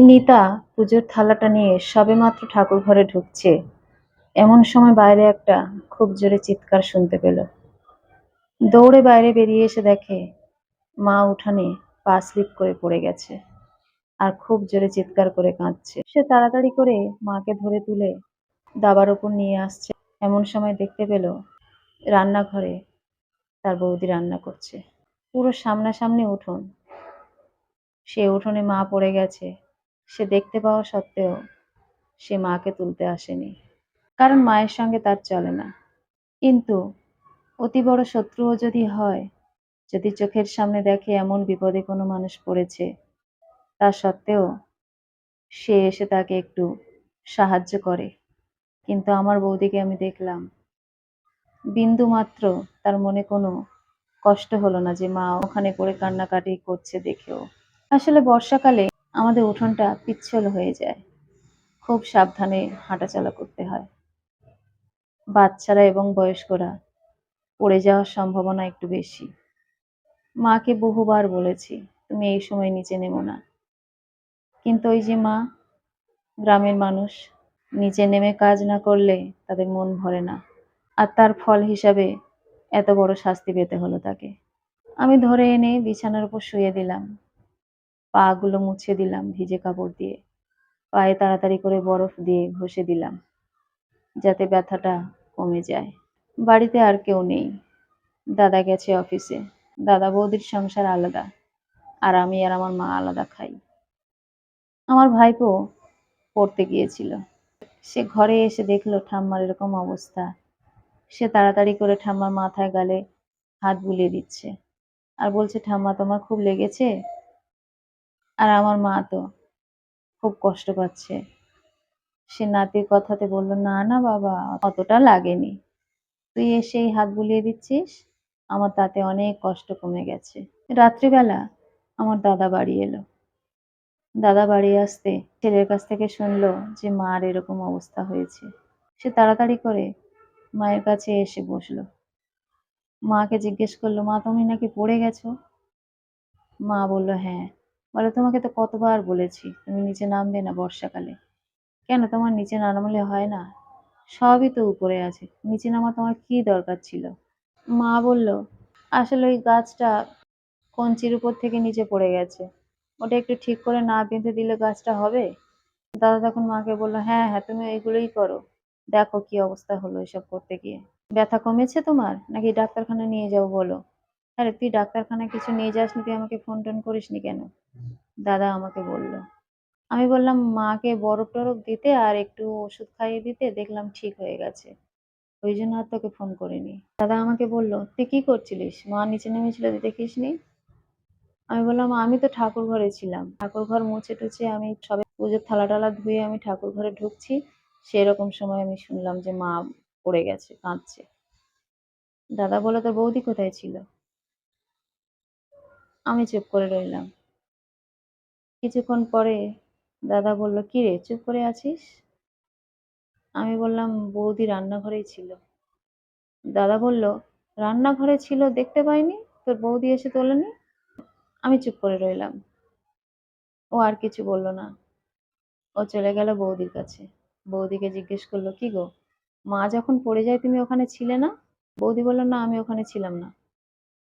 নিতা পুজোর থালাটা নিয়ে সবেমাত্র ঠাকুর ঘরে ঢুকছে। এমন সময় বাইরে একটা খুব জোরে চিৎকার শুনতে পেল। দৌড়ে বাইরে বেরিয়ে এসে দেখে মা উঠানে পা স্লিপ করে পড়ে গেছে আর খুব জোরে চিৎকার করে কাঁদছে। সে তাড়াতাড়ি করে মাকে ধরে তুলে দাবার ওপর নিয়ে আসছে। এমন সময় দেখতে পেল রান্নাঘরে তার বৌদি রান্না করছে। পুরো সামনাসামনি উঠোন। সে উঠোনে মা পড়ে গেছে। সে দেখতে পাওয়া সত্ত্বেও সে মাকে তুলতে আসেনি। কারণ মায়ের সঙ্গে তার চলে না। কিন্তু অতি বড় শত্রুও যদি হয়, যদি চোখের সামনে দেখে এমন বিপদে কোনো মানুষ পড়েছে, তা সত্ত্বেও সে এসে তাকে একটু সাহায্য করে। কিন্তু আমার বৌদিকে আমি দেখলাম, বিন্দু মাত্র তার মনে কোনো কষ্ট হলো না যে মা ওখানে পড়ে কান্নাকাটি করছে দেখেও। আসলে বর্ষাকালে আমাদের উঠোনটা পিচ্ছল হয়ে যায়। খুব সাবধানে হাঁটাচলা করতে হয়। বাচ্চারা এবং বয়স্করা পড়ে যাওয়ার সম্ভাবনা একটু বেশি। মাকে বহুবার বলেছি, তুমি এই সময় নিচে নেমো না। কিন্তু ওই যে মা, গ্রামের মানুষ, নিচে নেমে কাজ না করলে তাদের মন ভরে না। আর তার ফল হিসাবে এত বড় শাস্তি পেতে হলো তাকে। আমি ধরে এনে বিছানার উপর শুয়ে দিলাম। পা গুলো মুছে দিলাম ভিজে কাপড় দিয়ে। পায়ে তাড়াতাড়ি করে বরফ দিয়ে ঘষে দিলাম, যাতে ব্যথাটা কমে যায়। বাড়িতে আর কেউ নেই। দাদা গেছে অফিসে। দাদা বৌদির সংসার আলাদা, আর আমি আর আমার মা আলাদা খাই। আমার ভাইপো পড়তে গিয়েছিল। সে ঘরে এসে দেখল ঠাম্মার এরকম অবস্থা। সে তাড়াতাড়ি করে ঠাম্মার মাথায় গালে হাত বুলিয়ে দিচ্ছে। আর বলছে, ঠাম্মা, তোমার খুব লেগেছে? আর আমার মা তো খুব কষ্ট পাচ্ছে। সে নাতির কথাতে বলল, না না বাবা, অতটা লাগেনি। তুই এসে এই হাত বুলিয়ে দিচ্ছিস, আমার তাতে অনেক কষ্ট কমে গেছে। রাত্রিবেলা আমার দাদা বাড়ি এলো। দাদা বাড়ি আসতে ছেলের কাছ থেকে শুনলো যে মার এরকম অবস্থা হয়েছে। সে তাড়াতাড়ি করে মায়ের কাছে এসে বসল। মাকে জিজ্ঞেস করল, মা, তুমি নাকি পড়ে গেছো? মা বলল হ্যাঁ। বলে, তোমাকে তো কতবার বলেছি, তুমি নিচে নামবে না বর্ষাকালে। কেন তোমার নিচে নামলে হয় না? সবই তো উপরে আছে। নিচে নামা তোমার কি দরকার ছিল? মা বলল, আসলে ওই গাছটা কঞ্চির উপর থেকে নিচে পড়ে গেছে। ওটা একটু ঠিক করে না বেঁধে দিলে গাছটা হবে? দাদা তখন মাকে বলল হ্যাঁ হ্যাঁ তুমি এইগুলোই করো। দেখো কি অবস্থা হলো এসব করতে গিয়ে। ব্যথা কমেছে তোমার? নাকি ডাক্তারখানা নিয়ে যাব বলো? আরে তুই ডাক্তারখানায় কিছু নিয়ে যাসনি, তুই আমাকে ফোন টোন করিসনি কেন? দাদা আমাকে বলল। আমি বললাম, মাকে বরফ টরফ দিতে আর একটু ওষুধ খাইয়ে দিতে, দেখলাম ঠিক হয়ে গেছে। ওই জন্য আর তোকে ফোন করিনি। দাদা আমাকে বলল, তুই কি করছিলিস? মা নিচে নেমেছিল, তুই দেখিসনি? আমি বললাম, আমি তো ঠাকুর ঘরে ছিলাম। ঠাকুর ঘর মুছে টুছে আমি সবে পুজোর থালা টালা ধুয়ে আমি ঠাকুর ঘরে ঢুকছি। সেরকম সময় আমি শুনলাম যে মা পড়ে গেছে, কাঁদছে। দাদা বলে তোর বৌদি কোথায় ছিল? আমি চুপ করে রইলাম। কিছুক্ষণ পরে দাদা বলল, কি রে, চুপ করে আছিস? আমি বললাম, বৌদি রান্নাঘরেই ছিল। দাদা বলল, রান্নাঘরে ছিল, দেখতে পাইনি? তোর বৌদি এসে তোলেনি? আমি চুপ করে রইলাম। ও আর কিছু বলল না। ও চলে গেল বৌদির কাছে। বৌদিকে জিজ্ঞেস করল, কি গো, মা যখন পড়ে যায়, তুমি ওখানে ছিলে না? বৌদি বলল, না, আমি ওখানে ছিলাম না।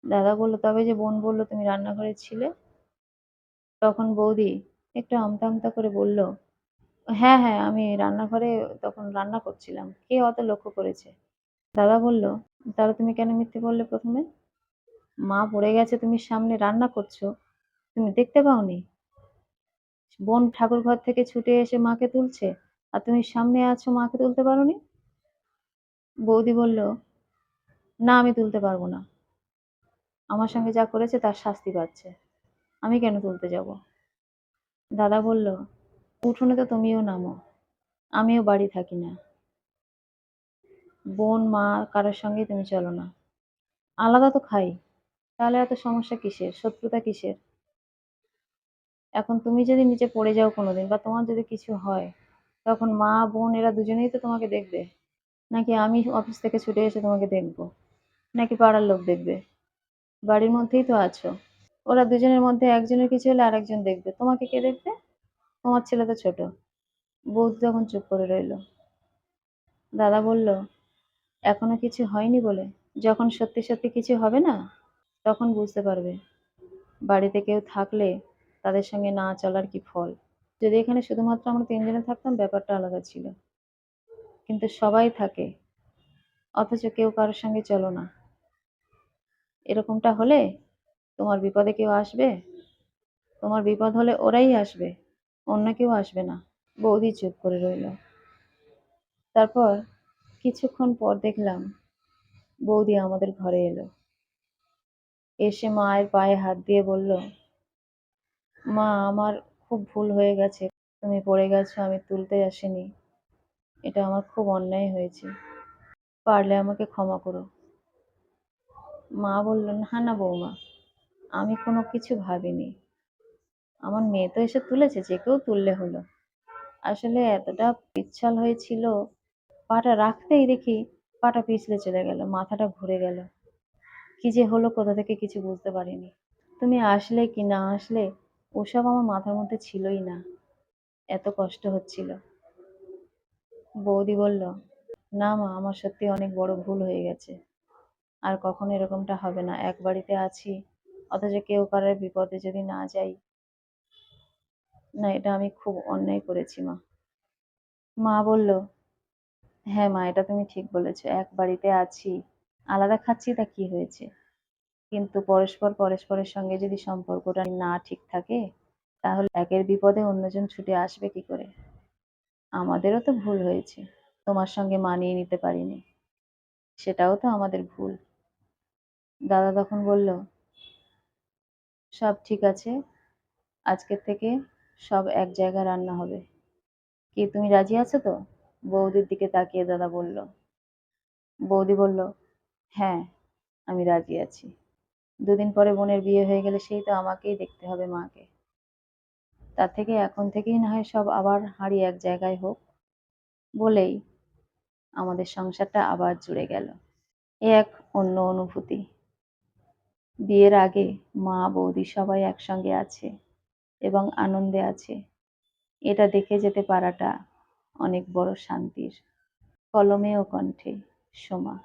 দাদা বলল, তবে যে বোন বলল তুমি রান্নাঘরে ছিলে? তখন বৌদি একটু আমতা আমতা করে বলল হ্যাঁ হ্যাঁ আমি রান্নাঘরে তখন রান্না করছিলাম। কে অত লক্ষ্য করেছে? দাদা বলল, তাহলে তুমি কেন মিথ্যে বললে প্রথমে? মা পড়ে গেছে, তুমি সামনে রান্না করছ। তুমি দেখতে পাওনি? বোন ঠাকুর ঘর থেকে ছুটে এসে মাকে তুলছে, আর তুমি সামনে আছো, মাকে তুলতে পারোনি? বৌদি বলল, না, আমি তুলতে পারব না। আমার সঙ্গে যা করেছে তার শাস্তি পাচ্ছে। আমি কেন তুলতে যাব? দাদা বলল, উঠোনে তো তুমিও নামো, আমিও বাড়ি থাকি না। বোন, মা, কারোর সঙ্গে তুমি চলো না। আলাদা তো খাই, তাহলে এত সমস্যা কিসের? শত্রুতা কিসের? এখন তুমি যদি নিচে পড়ে যাও কোনোদিন বা তোমার যদি কিছু হয়, তখন মা, বোন, এরা দুজনেই তো তোমাকে দেখবে। নাকি আমি অফিস থেকে ছুটে এসে তোমাকে দেখব? নাকি পাড়ার লোক দেখবে? বাড়ির মধ্যেই তো আছো। ওরা দুজনের মধ্যে একজনের কিছু হলে আরেকজন দেখবে। তোমাকে কে দেখবে? তোমার ছেলে তো ছোট। বৌদি তখন চুপ করে রইল। দাদা বলল, এখনও কিছু হয়নি বলে? যখন সত্যি সত্যি কিছু হবে না, তখন বুঝতে পারবে। বাড়িতে কেউ থাকলে তাদের সঙ্গে না চলার কি ফল? যদি এখানে শুধুমাত্র আমরা তিনজনে থাকতাম, ব্যাপারটা আলাদা ছিল। কিন্তু সবাই থাকে, অথচ কেউ কারোর সঙ্গে চলো না। এরকমটা হলে তোমার বিপদে কেউ আসবে? তোমার বিপদ হলে ওরাই আসবে, অন্য কেউ আসবে না। বৌদি চুপ করে রইল। তারপর কিছুক্ষণ পর দেখলাম বৌদি আমাদের ঘরে এলো। এসে মায়ের পায়ে হাত দিয়ে বলল, মা, আমার খুব ভুল হয়ে গেছে। তুমি পড়ে গেছো, আমি তুলতে আসিনি। এটা আমার খুব অন্যায় হয়েছে। পারলে আমাকে ক্ষমা করো। মা বলল, না না বৌমা, আমি কোনো কিছু ভাবিনি। আমার মেয়ে তো এসে তুলেছে, যে কেউ তুললে হলো। আসলে এতটা পিচ্ছল হয়েছিল, পাটা রাখতেই দেখি পাটা পিছলে চলে গেল, মাথাটা ঘুরে গেল। কি যে হলো, কোথা থেকে কিছু বুঝতে পারিনি। তুমি আসলে কি না আসলে ওসব আমার মাথার মধ্যে ছিলই না। এত কষ্ট হচ্ছিল। বৌদি বলল, না মা, আমার সত্যি অনেক বড় ভুল হয়ে গেছে। আর কখনো এরকমটা হবে না। এক বাড়িতে আছি, অথচ কেউ কারোর বিপদে যদি না যাই। না, এটা আমি খুব অন্যায় করেছি, মা। মা বলল হ্যাঁ মা, এটা তুমি ঠিক বলেছ। এক বাড়িতে আছি, আলাদা খাচ্ছি, তা কি হয়েছে? কিন্তু পরস্পর পরস্পরের সঙ্গে যদি সম্পর্কটা না ঠিক থাকে, তাহলে একের বিপদে অন্যজন ছুটে আসবে কি করে? আমাদেরও তো ভুল হয়েছে। তোমার সঙ্গে মানিয়ে নিতে পারিনি। সেটাও তো আমাদের ভুল। দাদা তখন বলল, সব ঠিক আছে, আজকের থেকে সব এক জায়গায় রান্না হবে। কি তুমি রাজি আছো তো? বৌদির দিকে তাকিয়ে দাদা বলল। বৌদি বলল হ্যাঁ আমি রাজি আছি। দুদিন পরে বোনের বিয়ে হয়ে গেলে সেই তো আমাকেই দেখতে হবে মাকে। তার থেকে এখন থেকেই না হয় সব আবার হাঁড়ি এক জায়গায় হোক। বলেই আমাদের সংসারটা আবার জুড়ে গেল। এ এক অন্য অনুভূতি। বিয়ের আগে মা, বৌদি সবাই একসঙ্গে আছে এবং আনন্দে আছে। এটা দেখে যেতে পারাটা অনেক বড় শান্তির। কলমে ও কণ্ঠে, সোমা।